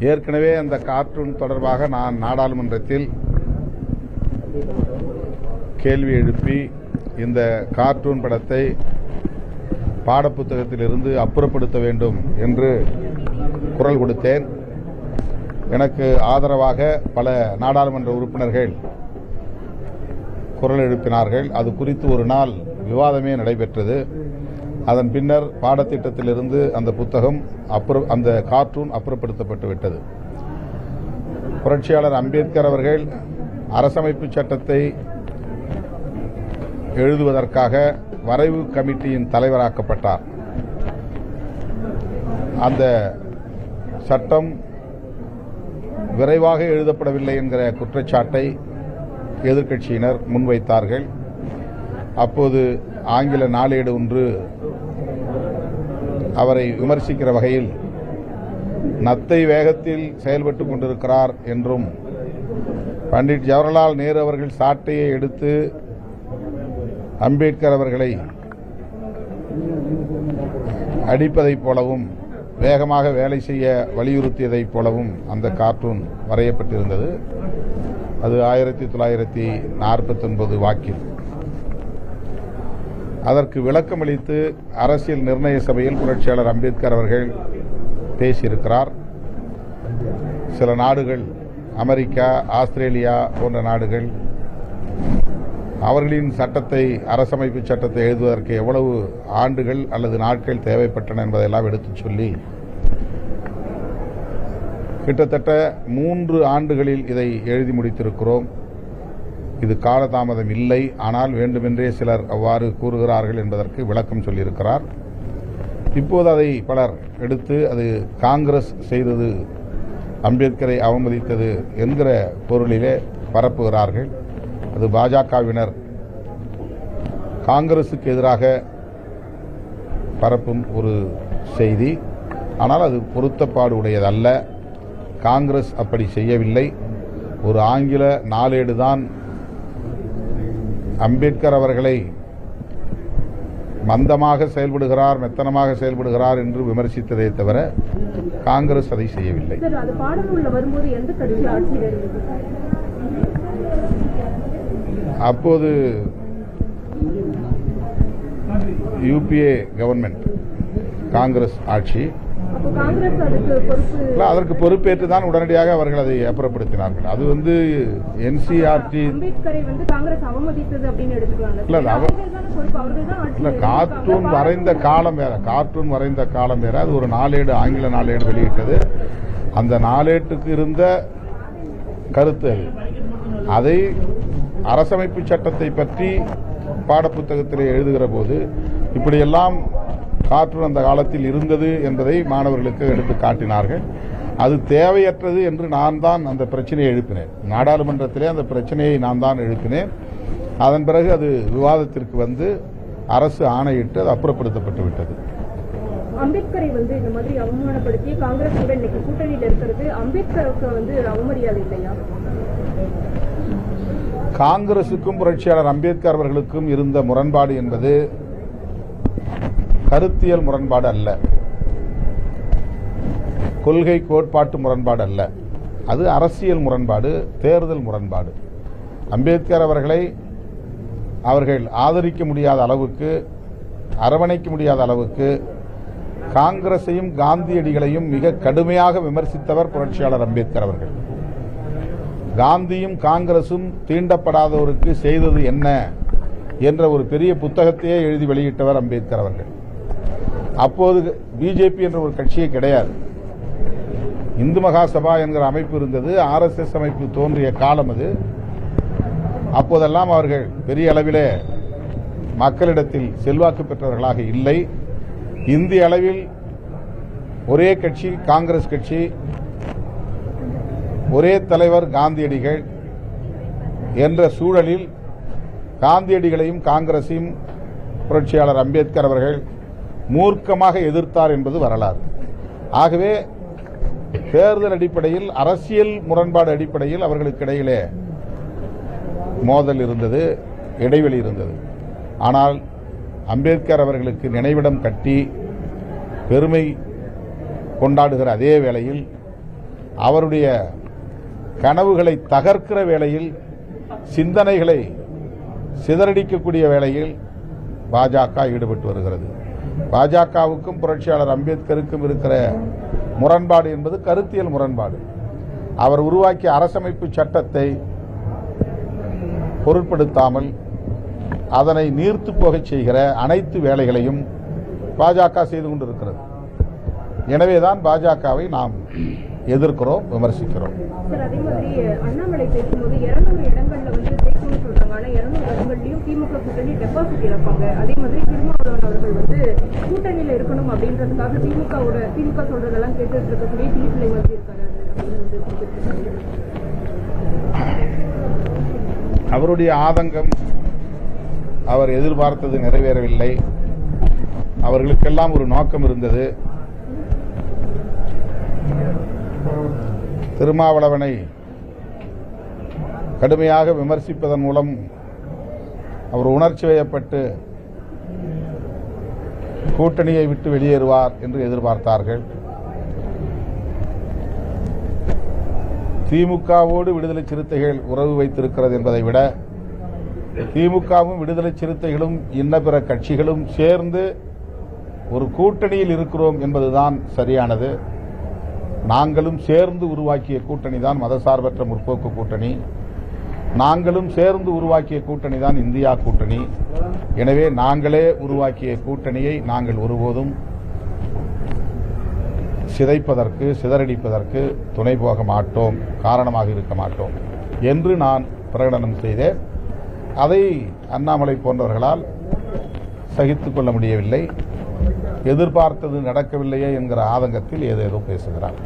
ஏற்கனவே அந்த கார்ட்டூன் தொடர்பாக நான் நாடாளுமன்றத்தில் கேள்வி எழுப்பி இந்த கார்ட்டூன் படத்தை பாடப்புத்தகத்திலிருந்து அப்புறப்படுத்த வேண்டும் என்று குரல் கொடுத்தேன். எனக்கு ஆதரவாக பல நாடாளுமன்ற உறுப்பினர்கள் குரல் எழுப்பினார்கள். அது குறித்து ஒரு நாள் விவாதமே நடைபெற்றது. அதன் பின்னர் பாடத்திட்டத்திலிருந்து அந்த புத்தகம் அப்புற அந்த கார்ட்டூன் அப்புறப்படுத்தப்பட்டு விட்டது. புரட்சியாளர் அம்பேத்கர் அவர்கள் அரசமைப்பு சட்டத்தை எழுதுவதற்காக வரைவு கமிட்டியின் தலைவராக்கப்பட்டார். அந்த சட்டம் விரைவாக எழுதப்படவில்லை என்கிற குற்றச்சாட்டை எதிர்க்கட்சியினர் முன்வைத்தார்கள். அப்போது ஆங்கில நாளேடு ஒன்று அவரை விமர்சிக்கிற வகையில் நத்தை வேகத்தில் செயல்பட்டு கொண்டிருக்கிறார் என்றும் பண்டிட் ஜவஹர்லால் நேரு அவர்கள் சாட்டையை எடுத்து அம்பேத்கர் அவர்களை அடிப்பதைப் போலவும் வேகமாக வேலை செய்ய வலியுறுத்தியதைப் போலவும் அந்த கார்ட்டூன் வரையப்பட்டிருந்தது. அது ஆயிரத்தி தொள்ளாயிரத்தி நாற்பத்தொன்பது வாக்கில். அதற்கு விளக்கமளித்து அரசியல் நிர்ணய சபையில் புரட்சியாளர் அம்பேத்கர் அவர்கள் பேசியிருக்கிறார். சில நாடுகள் அமெரிக்கா ஆஸ்திரேலியா போன்ற நாடுகள் அவர்களின் சட்டத்தை அரசமைப்பு சட்டத்தை எழுதுவதற்கு எவ்வளவு ஆண்டுகள் அல்லது நாட்கள் தேவைப்பட்டன என்பதையெல்லாம் எடுத்துச் சொல்லி கிட்டத்தட்ட மூன்று ஆண்டுகளில் இதை எழுதி முடித்திருக்கிறோம். இது காலதாமதம் இல்லை. ஆனால் வேண்டுமென்றே சிலர் அவ்வாறு கூறுகிறார்கள் என்பதற்கு விளக்கம் சொல்லியிருக்கிறார். இப்போது அதை பலர் எடுத்து அது காங்கிரஸ் செய்தது அம்பேத்கரை அவமதித்தது என்கிற பொருளிலே பரப்புகிறார்கள். அது பாஜகவினர் காங்கிரசுக்கு எதிராக பரப்பும் ஒரு செய்தி. ஆனால் அது பொருத்தப்பாடு உடையதல்ல. காங்கிரஸ் அப்படி செய்யவில்லை. ஒரு ஆங்கில நாளேடு தான் அம்பேத்கர் அவர்களை மந்தமாக செயல்படுகிறார் மெத்தனமாக செயல்படுகிறார் என்று விமர்சித்ததே தவிர காங்கிரஸ் அதை செய்யவில்லை. அப்போது யூபிஏ கவர்மெண்ட் காங்கிரஸ் ஆட்சி இல்ல, அதற்கு பொறுப்பேற்று தான் உடனடியாக அவர்கள் அதை அப்புறப்படுத்தினார்கள். அது வந்து என்சிஆர்டி இல்ல, இல்ல கார்ட்டூன். வரைந்த காலம் வேற கார்ட்டூன் வரைந்த காலம் வேற. அது ஒரு நாளேடு ஆங்கில நாளேடு வெளியிட்டது. அந்த நாளேட்டுக்கு இருந்த கருத்து அது. அதை அரசமைப்பு சட்டத்தை பற்றி பாடப்புத்தகத்திலே எழுதுகிற போது இப்படியெல்லாம் கார்ட்டூன் அந்த காலத்தில் இருந்தது என்பதை மாணவர்களுக்கு எடுத்து காட்டினார்கள். அது தேவையற்றது என்று நான் தான் அந்த பிரச்சனையை எழுப்பினேன். நாடாளுமன்றத்திலே அந்த பிரச்சனையை நான் தான் எழுப்பினேன். அதன் பிறகு அது விவாதத்திற்கு வந்து அரசு ஆணையிட்டு அது அப்புறப்படுத்தப்பட்டு விட்டது. அம்பேத்கரை வந்து இந்த மாதிரி அவமானப்படுத்தி காங்கிரஸ் கூட இன்னைக்கு கூட்டணியில இருக்கிறது. அம்பேத்கருக்கு வந்து அவமரியாதை இல்லையா? காங்கிரசுக்கும் புரட்சியாளர் அம்பேத்கர் அவர்களுக்கும் இருந்த முரண்பாடு என்பது கருத்தியல் முரண்பாடு அல்ல. கொள்கை கோட்பாட்டு முரண்பாடு அல்ல. அது அரசியல் முரண்பாடு தேர்தல் முரண்பாடு. அம்பேத்கர் அவர்களை அவர்கள் ஆதரிக்க முடியாத அளவுக்கு அரவணைக்க முடியாத அளவுக்கு காங்கிரஸையும் காந்தியடிகளையும் மிக கடுமையாக விமர்சித்தவர் புரட்சியாளர் அம்பேத்கர் அவர்கள். காந்தியும் காங்கிரசும் தீண்டப்படாதவருக்கு செய்தது என்ன என்ற ஒரு பெரிய புத்தகத்தையே எழுதி வெளியிட்டவர் அம்பேத்கர் அவர்கள். அப்போது பிஜேபி என்ற ஒரு கட்சியே கிடையாது. இந்து மகாசபா என்கிற அமைப்பு இருந்தது ஆர்எஸ்எஸ் அமைப்பு தோன்றிய காலம் அது. அப்போதெல்லாம் அவர்கள் பெரிய அளவிலே மக்களிடத்தில் செல்வாக்கு பெற்றவர்களாக இல்லை. இந்திய அளவில் ஒரே கட்சி காங்கிரஸ் கட்சி ஒரே தலைவர் காந்தியடிகள் என்ற சூழலில் காந்தியடிகளையும் காங்கிரஸையும் புரட்சியாளர் அம்பேத்கர் அவர்கள் மூர்க்கமாக எதிர்த்தார் என்பது வரலாறு. ஆகவே தேர்தல் அடிப்படையில் அரசியல் முரண்பாடு அடிப்படையில் அவர்களுக்கு இடையிலே மோதல் இருந்தது இடைவெளி இருந்தது. ஆனால் அம்பேத்கர் அவர்களுக்கு நினைவிடம் கட்டி பெருமை கொண்டாடுகிற அதே வேளையில் அவருடைய கனவுகளை தகர்க்கிற வேளையில் சிந்தனைகளை சிதறடிக்கக்கூடிய வேளையில் பாஜக ஈடுபட்டு வருகிறது. பாஜகவுக்கும் புரட்சியாளர் அம்பேத்கருக்கும் இருக்கிற முரண்பாடு என்பது கருத்தியல் முரண்பாடு. அவர் உருவாக்கிய அரசமைப்பு சட்டத்தை பொருட்படுத்தாமல் அதனை நீர்த்து போகச் செய்கிற அனைத்து வேலைகளையும் பாஜக செய்து கொண்டிருக்கிறது. எனவேதான் பாஜகவை நாம் எதிர்க்கிறோம் விமர்சிக்கிறோம். திமுக கூட்டணி டெபாசிட் இறப்பாங்க. அதே மாதிரி திருமாவளவன் அவர்கள் வந்து கூட்டணியில இருக்கணும் அப்படின்றதுக்காக திமுகவோட திமுக சொல்றதெல்லாம் கேட்டுட்டு இருக்கக்கூடிய டி பிள்ளை வந்து இருக்காரு. அப்படின்னு வந்து அவருடைய ஆதங்கம் அவர் எதிர்பார்த்தது நிறைவேறவில்லை. அவர்களுக்கெல்லாம் ஒரு நோக்கம் இருந்தது. திருமாவளவனை கடுமையாக விமர்சிப்பதன் மூலம் அவர் உணர்ச்சி வயப்பட்டு கூட்டணியை விட்டு வெளியேறுவார் என்று எதிர்பார்த்தார்கள். திமுகவோடு விடுதலை சிறுத்தைகள் உறவு வைத்திருக்கிறது என்பதை விட திமுகவும் விடுதலை சிறுத்தைகளும் இன்ன பிற கட்சிகளும் சேர்ந்து ஒரு கூட்டணியில் இருக்கிறோம் என்பதுதான் சரியானது. நாங்களும் சேர்ந்து உருவாக்கிய கூட்டணி தான் மதசார்பற்ற முற்போக்கு கூட்டணி. நாங்களும் சேர்ந்து உருவாக்கிய கூட்டணி தான் இந்தியா கூட்டணி. எனவே நாங்களே உருவாக்கிய கூட்டணியை நாங்கள் ஒருபோதும் சிதைப்பதற்கு சிதறடிப்பதற்கு துணை போக மாட்டோம் காரணமாக இருக்க மாட்டோம் என்று நான் பிரகடனம் செய்தேன். அதை அண்ணாமலை போன்றவர்களால் சகித்துக் கொள்ள முடியவில்லை. எதிர்பார்த்தது நடக்கவில்லையே என்கிற ஆதங்கத்தில் ஏதேதோ பேசுகிறார்.